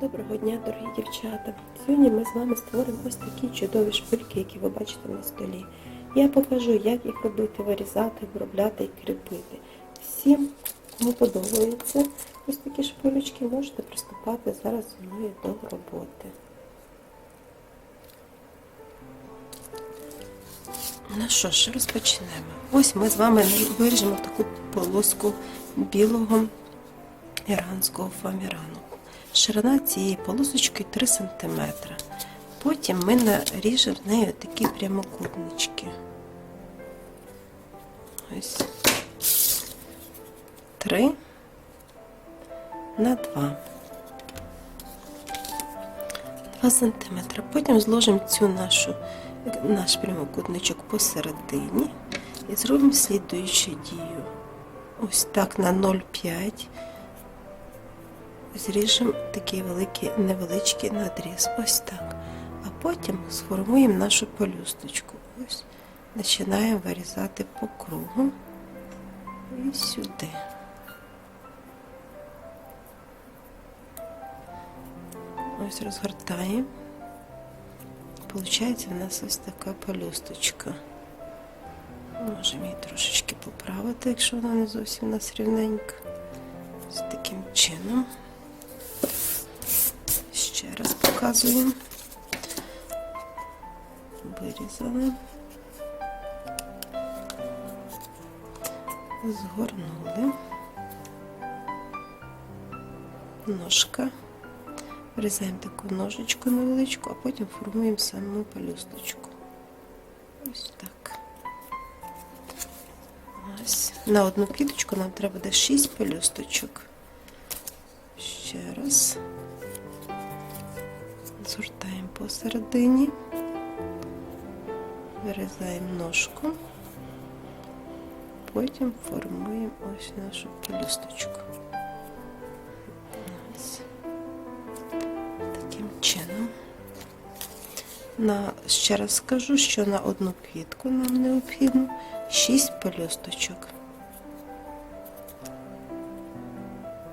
Доброго дня, дорогі дівчата! Сьогодні ми з вами створимо ось такі чудові шпильки, які ви бачите на столі. Я покажу, як їх робити, вирізати, обробляти і кріпити. Всім, кому подобаються ось такі шпилечки, можете приступати зараз зі мною до роботи. Ну що ж, розпочнемо. Ось ми з вами виріжемо таку полоску білого іранського фамірану. Ширина цієї полосочки 3 см. Потім ми наріжемо в неї такі прямокутнички. Ось 3 на 2. 2 см. Потім зложимо цю нашу, наш прямокутничок посередині і зробимо слідуючу дію. Ось так на 0,5 зріжемо такий великий невеличкий надріз. Ось так. А потім сформуємо нашу пелюсточку. Ось починаємо вирізати по кругу і сюди. Ось розгортаємо. Получається в нас ось така пелюсточка. Можемо її трошечки поправити, якщо вона не зовсім у нас рівненька. Ось таким чином. Ще раз показуємо. Вирізали. Згорнули. Ножка. Вирізаємо таку ножичку невеличку, а потім формуємо саму пелюсточку. Ось так. Ось. На одну квіточку нам треба буде 6 пелюсточок. Ще раз. Посередині, вирізаємо ножку, потім формуємо ось нашу пелюсточку. Таким чином. На, ще раз скажу, що на одну квітку нам необхідно 6 пелюсточок.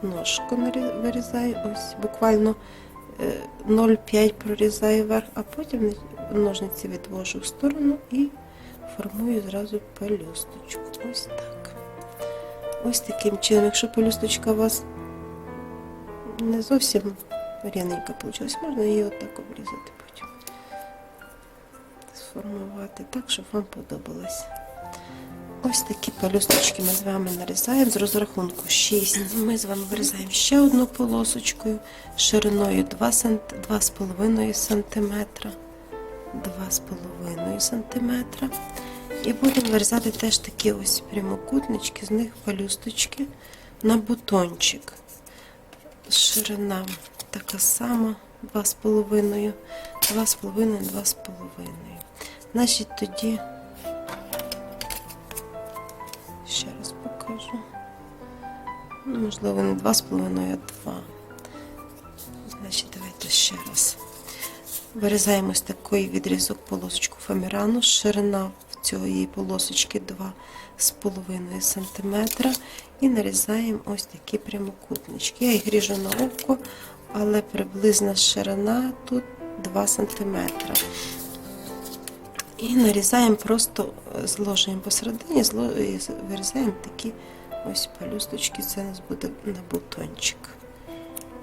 Ножку вирізаю, ось буквально 0,5 прорізаю вверх, а потім ножниці відвожу в сторону і формую зразу пелюсточку. Ось так. Ось таким чином, якщо пелюсточка у вас не зовсім рівненька вийшла, можна її отак обрізати потім. Сформувати так, щоб вам подобалось. Ось такі пелюсточки ми з вами нарізаємо з розрахунку 6. Ми з вами вирізаємо ще одну полосочкою шириною 2 см, 2,5 см, 2,5 см. І будемо вирізати теж такі ось прямокутнички, з них пелюсточки на бутончик. Ширина така сама, 2,5, 2,5, 2,5. Значить, тоді Ну, можливо, не 2,5, а 2. Значить, давайте ще раз. Вирізаємо ось такий відрізок полосочку фамірану. Ширина в цієї полосочки 2,5 см. І нарізаємо ось такі прямокутнички. Я їх ріжу на око, але приблизна ширина тут 2 см. І нарізаємо просто, зложуємо посередині, і вирізаємо такі ось пелюсточки. Це у нас буде на бутончик.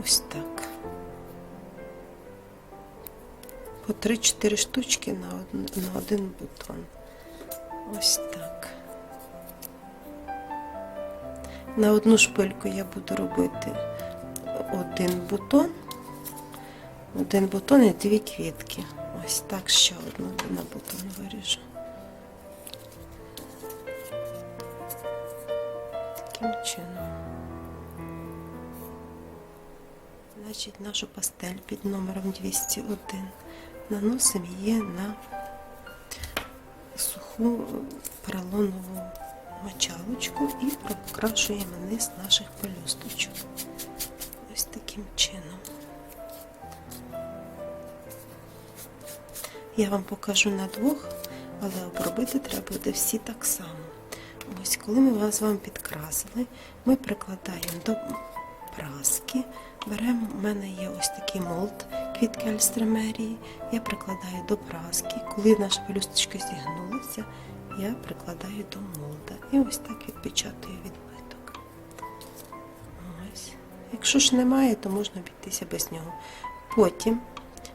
Ось так. По 3-4 штучки на один, на один бутон. Ось так. На одну шпильку я буду робити один бутон, один бутон і дві квітки. Ось так ще одну на бутон виріжу. Таким чином. Значить, нашу пастель під номером 201 наносимо її на суху поролонову мочалочку і прокрашуємо низ наших пелюсточок. Ось таким чином. Я вам покажу на двох, але обробити треба буде всі так само. Ось, коли ми вас з вами підкрасили, ми прикладаємо до праски Беремо, у мене є ось такий молд квітки альстромерії. Я прикладаю до праски. Коли наша пелюсточка зігнулася, я прикладаю до молда. І ось так відпечатую відбиток. Ось. Якщо ж немає, то можна обійтися без нього. Потім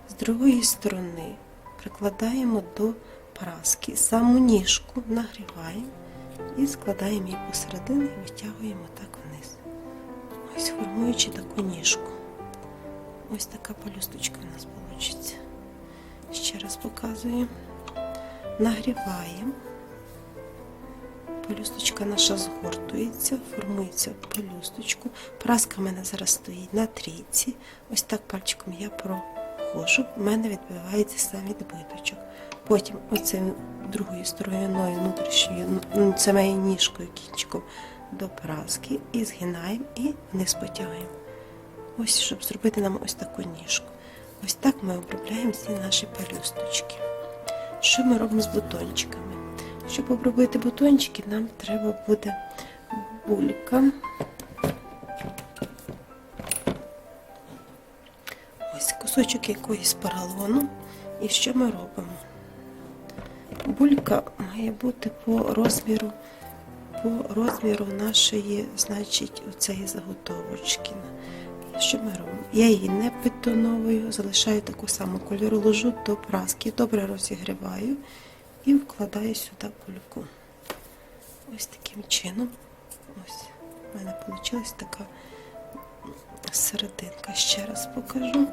з другої сторони прикладаємо до праски саму ніжку, нагріваємо і складаємо її посередині і витягуємо так вниз. Ось формуючи таку ніжку. Ось така пелюсточка у нас вийде. Ще раз показую. Нагріваємо. Пелюсточка наша згортується, формується в пелюсточку. Праска в мене зараз стоїть на трійці. Ось так пальчиком я проходжу, в мене відбивається сам відбиточок. Потім оцим другою стороною внутрішньою, ну, моєю ніжкою кінчиком до праски і згинаємо і вниз потягуємо. Ось, щоб зробити нам ось таку ніжку. Ось так ми обробляємо всі наші пелюсточки. Що ми робимо з бутончиками? Щоб обробити бутончики, нам треба буде булька. Кусочок якоїсь поролону. І що ми робимо? Булька має бути по розміру, по розміру нашої, значить, оцеї заготовочки. Що ми робимо? Я її не бетоновую, залишаю таку саму кольору, ложу до праски, добре розігріваю і вкладаю сюди бульку. Ось таким чином. Ось у мене вийшла така серединка. Ще раз покажу.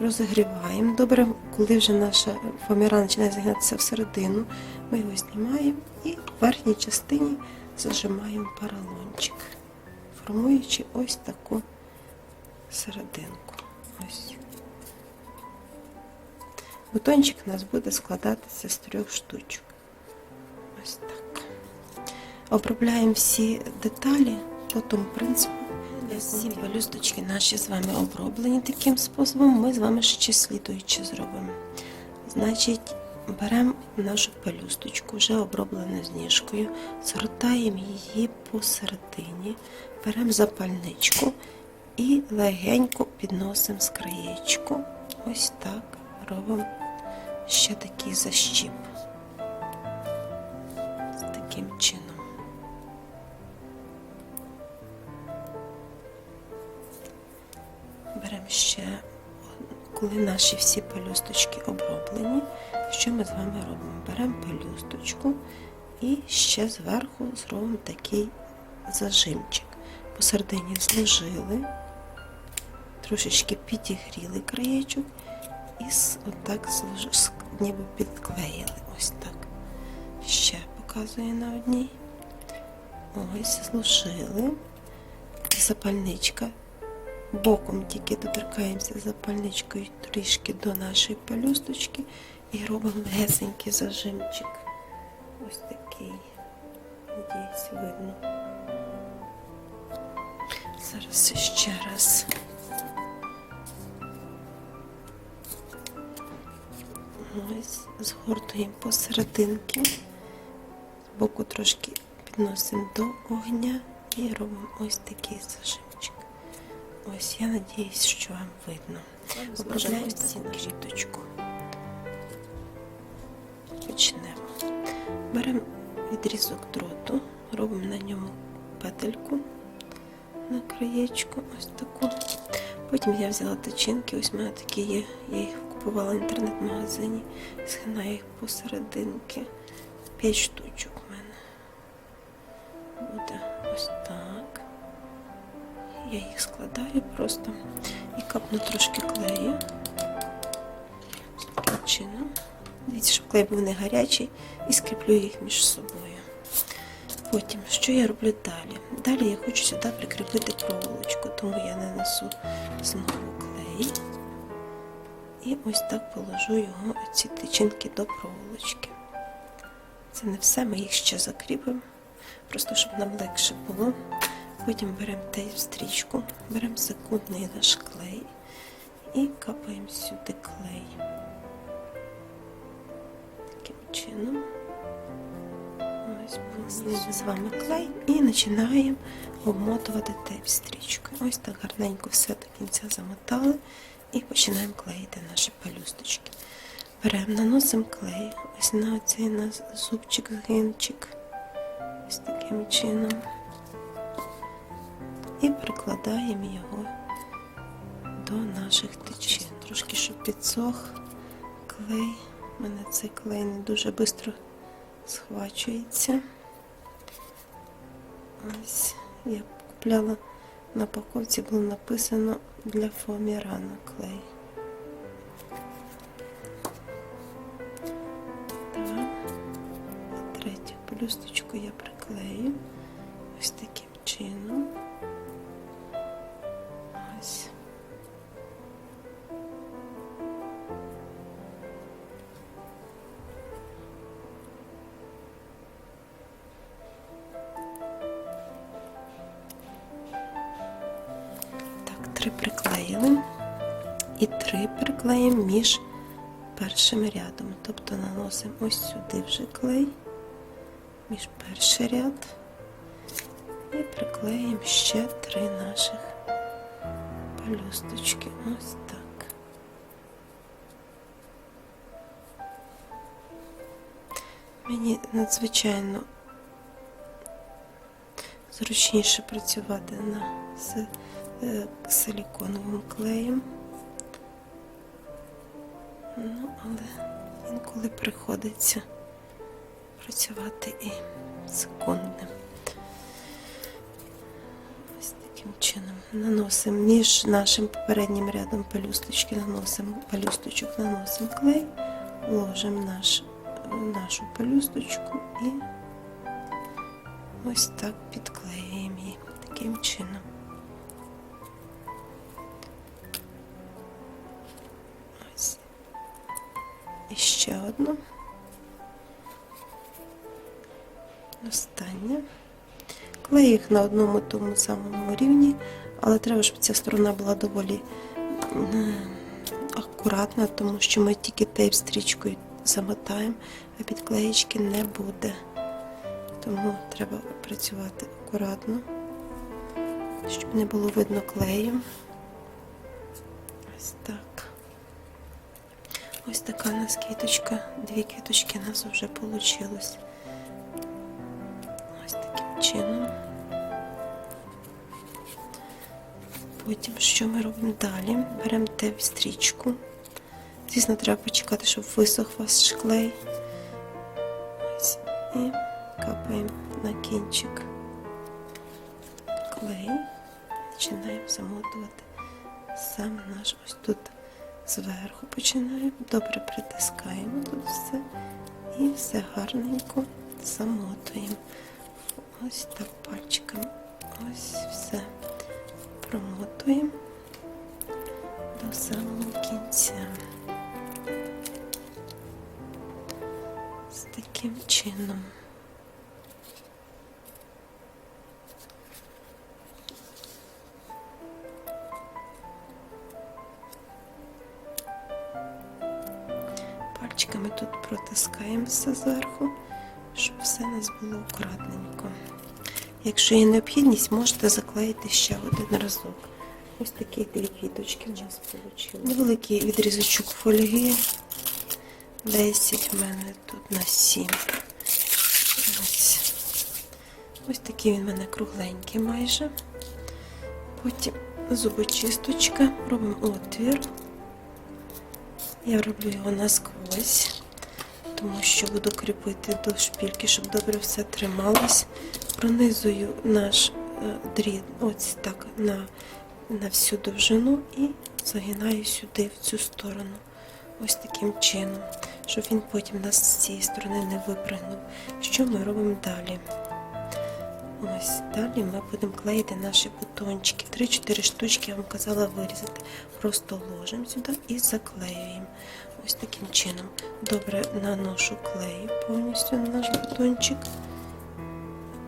Розігріваємо. Добре, коли вже наша фоміра починає загинатися всередину, ми його знімаємо і в верхній частині зажимаємо поролончик, формуючи ось таку серединку. Ось. Бутончик у нас буде складатися з трьох штучок. Ось так. Обробляємо всі деталі по тому принципу. Всі пелюсточки наші з вами оброблені таким способом. Ми з вами ще слідуючи зробимо. Значить, беремо нашу пелюсточку, вже оброблену з ніжкою, згортаємо її посередині, беремо запальничку і легенько підносимо з краєчку. Ось так робимо ще такий защіп. З таким чином. Беремо ще, коли наші всі пелюсточки оброблені, що ми з вами робимо? Беремо пелюсточку і ще зверху зробимо такий зажимчик. Посередині зложили, трошечки підігріли краєчок і отак ніби підклеїли. Ось так. Ще показую на одній. Ось зложили. Запальничка боком тільки доторкаємося запальничкою трішки до нашої пелюсточки і робимо легесенький зажимчик. Ось такий. Надіюсь, видно. Зараз ще раз. Ось згортуємо посерединки. Збоку трошки підносимо до огня і робимо ось такий зажимчик. Ось я надіюсь, що вам видно. Обробляємо ці квіточку. Почнемо. Беремо відрізок дроту, робимо на ньому петельку на краєчку, ось таку. Потім я взяла тачинки, ось в мене такі є, я їх купувала в інтернет-магазині, згинаю їх посерединки. П'ять штучок Я їх складаю просто і капну трошки клею. Таким чином. Дивіться, щоб клей був не гарячий і скріплю їх між собою. Потім, що я роблю далі? Далі я хочу сюди прикріпити проволочку, тому я нанесу знову клей. І ось так положу його ці тичинки до проволочки. Це не все, ми їх ще закріпимо, просто щоб нам легше було. Потім беремо тейп стрічку, беремо секундний наш клей і капаємо сюди клей. Таким чином. Ось Знімемо з вами клей і починаємо обмотувати тейп стрічкою. Ось так гарненько все до кінця замотали і починаємо клеїти наші пелюсточки. Беремо, наносимо клей ось на цей на зубчик, згинчик. Ось таким чином. І прикладаємо його до наших тичин. Трошки, щоб підсох клей. У мене цей клей не дуже швидко схвачується. Ось я купляла на паковці, було написано для фоамірана клей. Так. Третю плюсточку я приклею ось таким чином. І три приклеїмо між першим рядом. Тобто наносимо ось сюди вже клей, між перший ряд. І приклеїмо ще три наших пелюсточки. Ось так. Мені надзвичайно зручніше працювати на с- е, силіконовим клеєм. Але інколи приходиться працювати і секундним. Ось таким чином наносимо між нашим попереднім рядом пелюсточки, наносимо пелюсточок, наносимо клей, ложимо наш, нашу пелюсточку і ось так підклеюємо її таким чином. І ще одну. Остання. Клею їх на одному тому самому рівні, але треба, щоб ця сторона була доволі акуратна, тому що ми тільки тейп стрічкою замотаємо, а підклеєчки не буде. Тому треба працювати акуратно, щоб не було видно клею. Ось так. Ось така у нас квіточка. Дві квіточки у нас вже вийшло. Ось таким чином. Потім що ми робимо далі? Беремо теп стрічку. Звісно, треба почекати, щоб висох ваш клей. Ось. І капаємо на кінчик клей. Починаємо замотувати саме наш ось тут зверху починаємо. Добре притискаємо тут все і все гарненько замотуємо. Ось так пальчиком. Ось все промотуємо до самого кінця. З таким чином. Протискаємо все зверху, щоб все у нас було акуратненько. Якщо є необхідність, можете заклеїти ще один разок. Ось такі дві квіточки у нас вийшло. Невеликий відрізочок фольги. 10 в мене тут на 7. Ось. Ось такий він в мене кругленький майже. Потім зубочисточка, робимо отвір. Я роблю його насквозь, тому що буду кріпити до шпільки, щоб добре все трималось. Пронизую наш е, дріт ось так на, на всю довжину і загинаю сюди, в цю сторону. Ось таким чином, щоб він потім нас з цієї сторони не випрыгнув. Що ми робимо далі? Ось далі ми будемо клеїти наші бутончики. 3-4 штучки я вам казала вирізати. Просто ложимо сюди і заклеюємо. Ось таким чином. Добре наношу клею повністю на наш бутончик.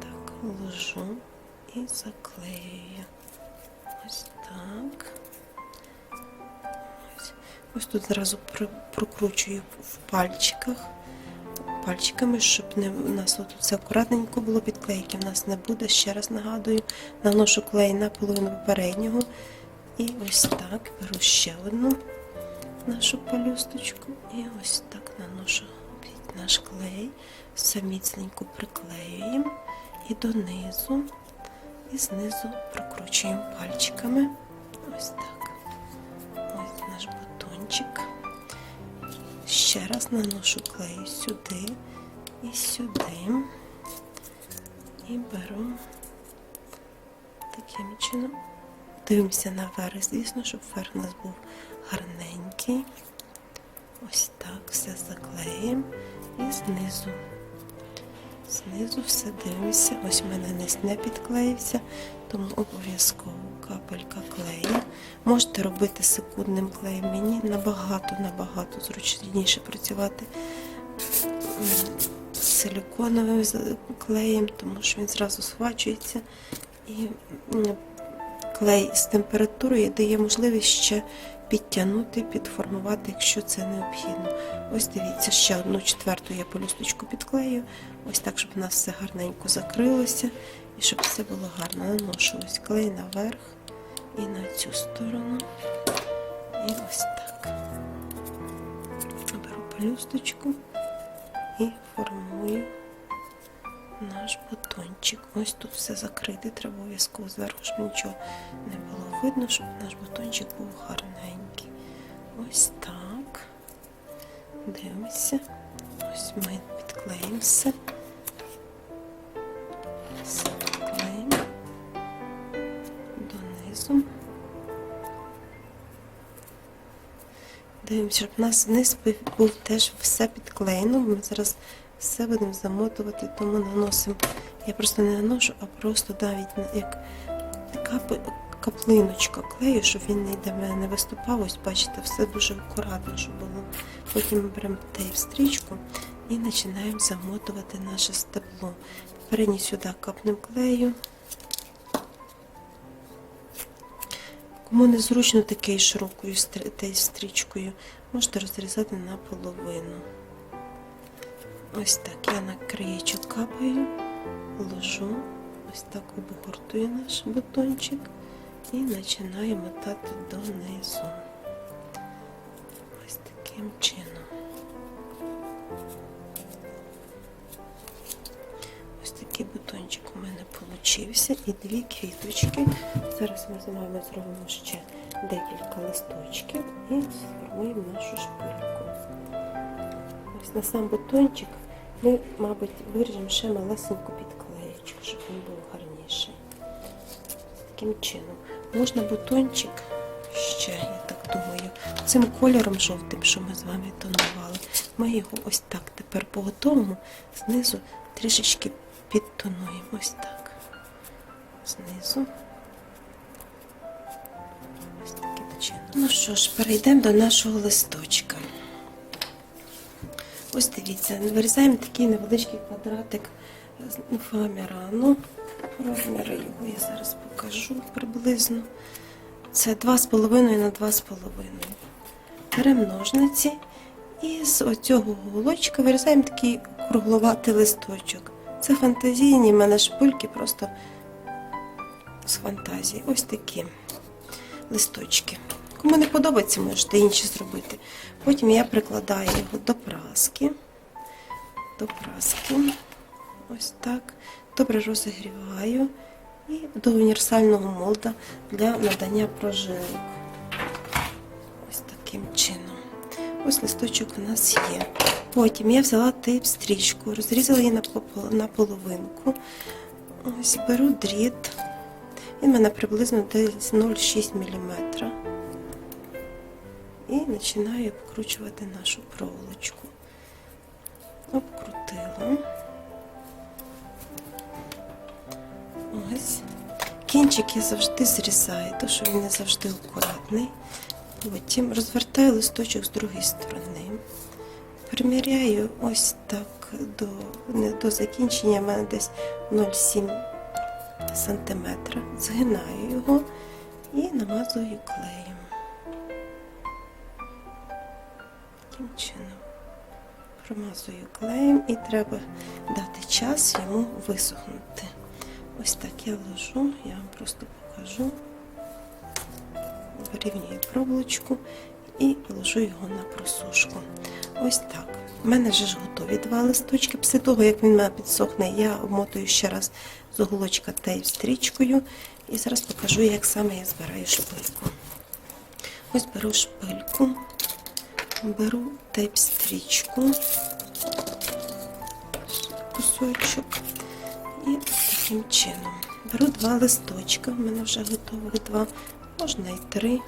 Так, ложу і заклеюю. Ось так. Ось, ось тут зразу прокручую в пальчиках. пальчиками, щоб не, у нас от все акуратненько було, підклейки в нас не буде. Ще раз нагадую, наношу клей на половину попереднього. І ось так беру ще одну нашу палюсточку і ось так наношу наш клей, все приклеюємо і донизу, і знизу прокручуємо пальчиками. Ось так. Ось наш бутончик. Ще раз наношу клею сюди і сюди. І беру таким чином. Дивимося наверх, звісно, щоб верх у нас був гарненький. Ось так все заклеїмо. І знизу. Знизу все дивимося. Ось в мене низ не підклеївся, тому обов'язково капелька клею. Можете робити секундним клеєм. Мені набагато-набагато зручніше працювати з силіконовим клеєм, тому що він зразу схвачується. І клей з температурою дає можливість ще підтягнути, підформувати, якщо це необхідно. Ось дивіться, ще одну четверту я полюсточку підклею. Ось так, щоб у нас все гарненько закрилося і щоб все було гарно. Наношу ось клей наверх і на цю сторону. І ось так. Беру пелюсточку і формую наш бутончик. Ось тут все закрите, треба обов'язково зверху, щоб нічого не було видно, щоб наш бутончик був гарненький. Ось так. Дивимося. Ось ми підклеїмо все. Все підклеїмо донизу. Дивимося, щоб у нас низ бу- був теж все підклеєно. Ми зараз все будемо замотувати, тому наносимо. Я просто не наношу, а просто навіть як кап- каплиночка клею, щоб він в мене не виступав. Ось бачите, все дуже акуратно, щоб було. Потім ми беремо тейп стрічку і починаємо замотувати наше стебло. Передній сюди капнемо клею. Кому незручно такою широкою стрічкою, можете розрізати на половину. Ось так я на краєчок капаю, ложу, ось так обгортую наш бутончик і починаю мотати донизу. Ось таким чином. Ось такий бутончик у мене получився і дві квіточки. Зараз ми з вами зробимо ще декілька листочків і сформуємо нашу шпильку. Ось на сам бутончик ми, мабуть, виріжемо ще малесеньку підклеєчку, щоб він був гарніший. Таким чином. Можна бутончик ще, я так думаю, цим кольором жовтим, що ми з вами тонували. Ми його ось так тепер по готовому знизу трішечки підтонуємо. Ось так. Знизу. Ось таким чином. Ну що ж, перейдемо до нашого листочка. Ось дивіться, вирізаємо такий невеличкий квадратик фоамірану. Розміри його я зараз покажу приблизно. Це 2,5 на 2,5. Беремо ножниці і з оцього голочка вирізаємо такий кругловатий листочок. Це фантазійні в мене шпильки просто з фантазії. Ось такі листочки. Кому не подобається, можете інші зробити. Потім я прикладаю його до праски. До праски. Ось так. Добре розігріваю. І до універсального молда для надання прожилок. Ось таким чином. Ось листочок у нас є. Потім я взяла тейп стрічку, розрізала її на половинку. Ось беру дріт. Він у мене приблизно десь 0,6 мм. І починаю обкручувати нашу проволочку. Обкрутила. Ось. Кінчик я завжди зрізаю, тому що він не завжди акуратний. Потім розвертаю листочок з другої сторони. Приміряю ось так до, не до закінчення, в мене десь 0,7 сантиметра. Згинаю його і намазую клеєм. Таким чином промазую клеєм і треба дати час йому висохнути. Ось так я ложу, я вам просто покажу. Вирівнюю проволочку і ложу його на просушку. Ось так. У мене вже ж готові два листочки. Після того, як він мене підсохне, я обмотую ще раз з уголочка тейп стрічкою. І зараз покажу, як саме я збираю шпильку. Ось беру шпильку, беру тейп стрічку, кусочок і таким чином. Беру два листочка, в мене вже готових два, можна і три,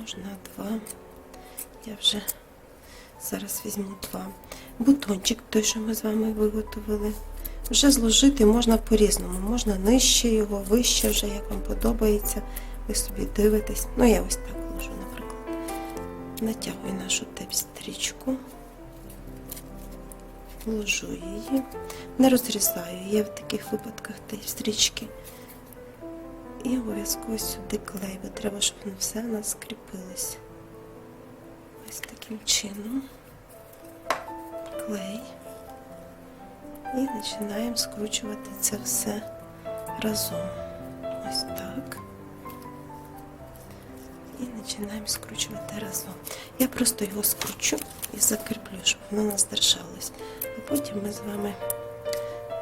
можна два. Я вже зараз візьму два. Бутончик, той, що ми з вами виготовили. Вже зложити можна по-різному. Можна нижче його, вище вже, як вам подобається. Ви собі дивитесь. Ну, я ось так. Натягую нашу тепстрічку, ложу її, не розрізаю. Є в таких випадках тепстрічки. І обов'язково сюди клей, бо треба, щоб воно все у нас скріпилось. Ось таким чином. Клей. І починаємо скручувати це все разом. Ось так. І починаємо скручувати разом. Я просто його скручу і закріплю, щоб воно нас держалось. А потім ми з вами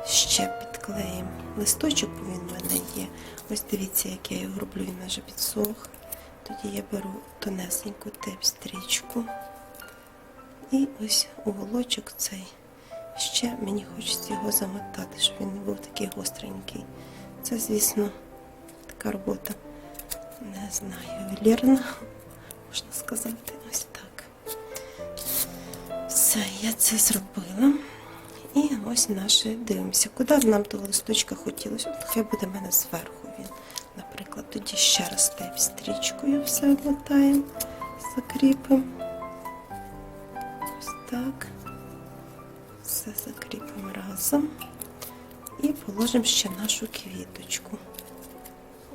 ще підклеїмо листочок, бо він в мене є. Ось дивіться, як я його роблю, він вже підсох. Тоді я беру тонесеньку теп-стрічку. І ось уголочок цей. Ще мені хочеться його замотати, щоб він не був такий гостренький. Це, звісно, така робота, не знаю, ювелірна, можна сказати, ось так. Все, я це зробила. І ось наше дивимося, куди б нам того листочка хотілося. От хай буде в мене зверху він. Наприклад, тоді ще раз теп стрічкою все обмотаємо, закріпимо. Ось так. Все закріпимо разом і положимо ще нашу квіточку.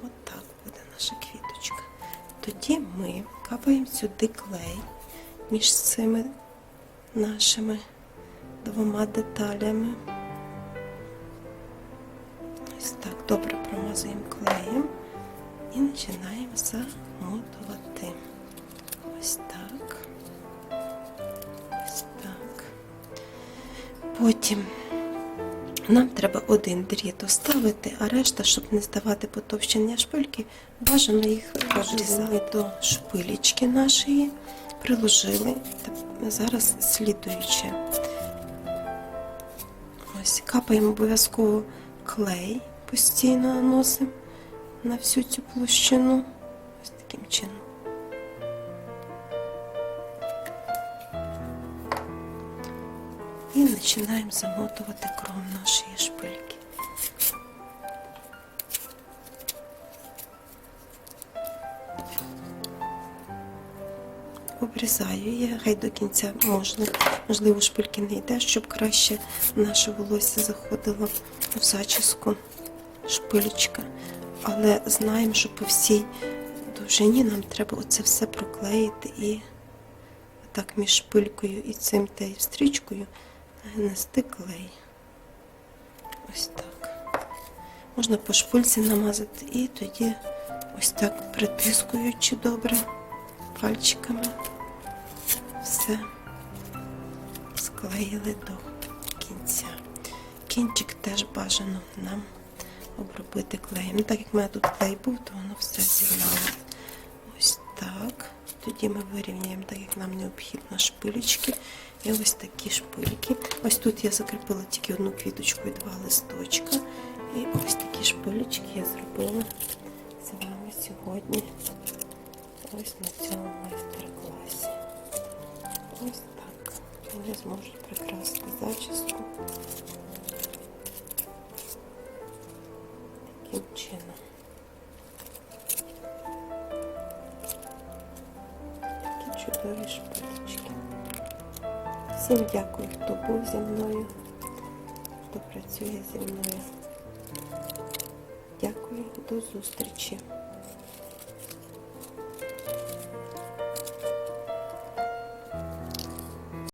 От буде наша квіточка. Тоді ми капаємо сюди клей між цими нашими двома деталями. Ось так добре промазуємо клеєм і починаємо замотувати. Ось так. Ось так. Потім нам треба один дріт оставити, а решта, щоб не здавати потовщення шпильки, бажано їх розрізали до шпилечки нашої, приложили. Зараз слідуюче. Ось капаємо обов'язково клей, постійно наносимо на всю цю площину. Ось таким чином. Починаємо замотувати кров нашої шпильки. Обрізаю я, хай до кінця можна, можливо, шпильки не йде, щоб краще наше волосся заходило в зачіску шпилечка. Але знаємо, що по всій довжині нам треба оце все проклеїти і так між шпилькою і цим та стрічкою нести клей. Ось так. Можна по шпильці намазати і тоді ось так притискуючи добре пальчиками все склеїли до кінця. Кінчик теж бажано нам обробити клеєм. Ну, так як в мене тут клей був, то воно все зігнало. Ось так. Тоді ми вирівняємо, так як нам необхідно шпилечки. І ось такі шпильки. Ось тут я закріпила тільки одну квіточку і два листочка. І ось такі шпилечки я зробила з вами сьогодні. Ось на цьому майстер-класі. Ось так. Вони зможуть прикрасити зачіску. Таким чином. Чудові шпилечки. Всім дякую, хто був зі мною, хто працює зі мною. Дякую, до зустрічі.